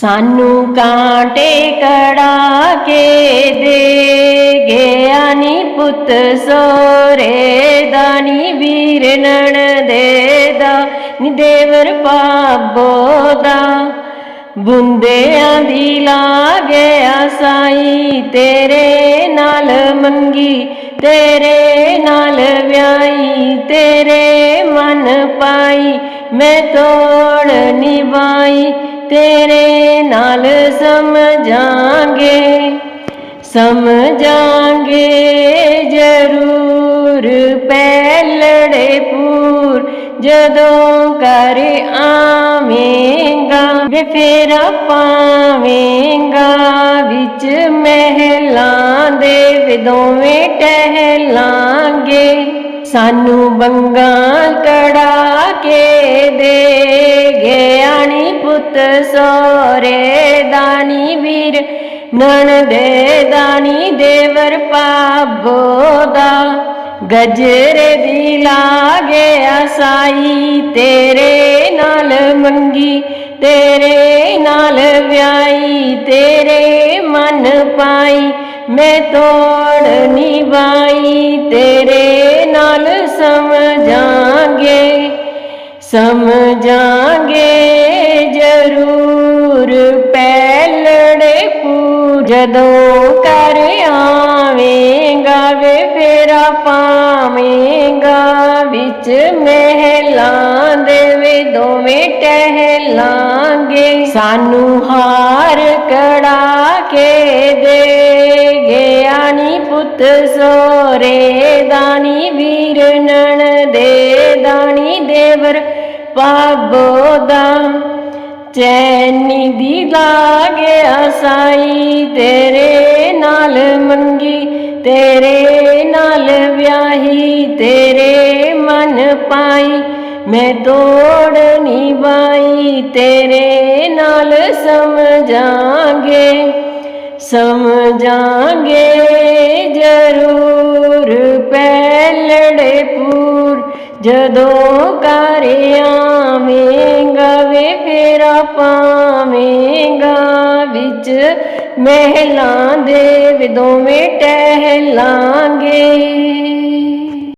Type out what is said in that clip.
ਸਾਨੂੰ ਕਾਂਟੇ ਕੜਾ ਕੇ ਦੇ ਗਿਆ ਨੀ ਪੁੱਤ ਸੋਰੇ ਦਾਨੀ ਵੀਰ ਨਣ ਦੇ ਦਾ, ਨੀ ਦੇਵਰ ਪਾਬੋ ਦਾ। ਬੁੰਦਿਆਂ ਦੀ ਲਾਗਿਆ ਸਾਈ ਤੇਰੇ ਨਾਲ ਮੰਗੀ, ਤੇਰੇ ਨਾਲ ਵਿਆਹੀ, ਤੇਰੇ ਮਨ ਪਾਈ, ਮੈਂ ਤੋੜ ਨਿਭਾਈ, ਤੇਰੇ ਨਾਲ ਸਮਝਾਂਗੇ ਸਮਝਾਂਗੇ ਜ਼ਰੂਰ ਪਹਿਲੜੇ ਪੂਰ, ਜਦੋਂ ਕਰ ਆਵੇਂਗਾ, ਵੇ ਫੇਰ ਪਾਵੇਂਗਾ ਵਿੱਚ ਮਹਿਲਾਂ ਦੇ, ਵੇ ਦੋਵੇਂ ਟਹਿਲਾਂਗੇ। ਸਾਨੂੰ ਬੰਗਾ ਕੜਾ ਕੇ ਦੇ ਗਿਆਨੀ ਪੁੱਤ ਸੋਰੇ ਦਾਨੀ ਵੀਰ ਨਣ ਦੇ ਦਾਨੀ ਦੇਵਰ ਪਾਬੋ ਦਾ। ਗਜਰੇ ਦੀ ਲਾਗੇ ਆਸਾਈ, ਤੇਰੇ ਨਾਲ ਮੰਗੀ, ਤੇਰੇ ਨਾਲ ਵਿਆਈ, ਤੇਰੇ ਮਨ ਪਾਈ, ਮੈਂ ਤੋੜ ਨਿਭਾਈ, ਤੇਰੇ ਨਾਲ ਸਮਝਾਂਗੇ ਸਮਝਾਂਗੇ ਜ਼ਰੂਰ। ਜਦੋਂ ਕਰ ਆਵੇਂਗਾ ਵੇ ਫੇਰਾ ਪਾਵੇਂਗਾ, ਵਿੱਚ ਮਹਿਲਾਂ ਦੇ ਵੇ ਦੋਵੇਂ ਟਹਿਲਾਂਗੇ। ਸਾਨੂੰ ਹਾਰ ਕੜਾ ਕੇ ਦੇ ਗਿਆਨੀ ਪੁੱਤ ਸੋਰੇ ਦਾਨੀ ਵੀਰ ਨਣ ਦੇ ਦਾਨੀ ਦੇਵਰ ਪਾਬੋ ਦਾ। ਚੈਨੀ ਦੀ ਲਾਗਿਆ ਸਾਈ ਤੇਰੇ ਨਾਲ ਮੰਗੀ, ਤੇਰੇ ਨਾਲ ਵਿਆਹੀ, ਤੇਰੇ ਮਨ ਪਾਈ, ਮੈਂ ਤੋੜ ਨਿਭਾਈ, ਤੇਰੇ ਨਾਲ ਸਮਝਾਂਗੇ ਸਮਝਾਂਗੇ ਜ਼ਰੂਰ ਪਹਿਲੜੇ ਪੂਰ ਜਦੋਂ ਕਰ ਆਵੇਂਗਾ ਵੇ ਫੇਰਾ ਪਾਵੇਂਗਾ ਵਿੱਚ ਮਹਿਲਾਂ ਦੇ ਵਿਦੋਵੇਂ ਟਹਿਲਾਂਗੇ।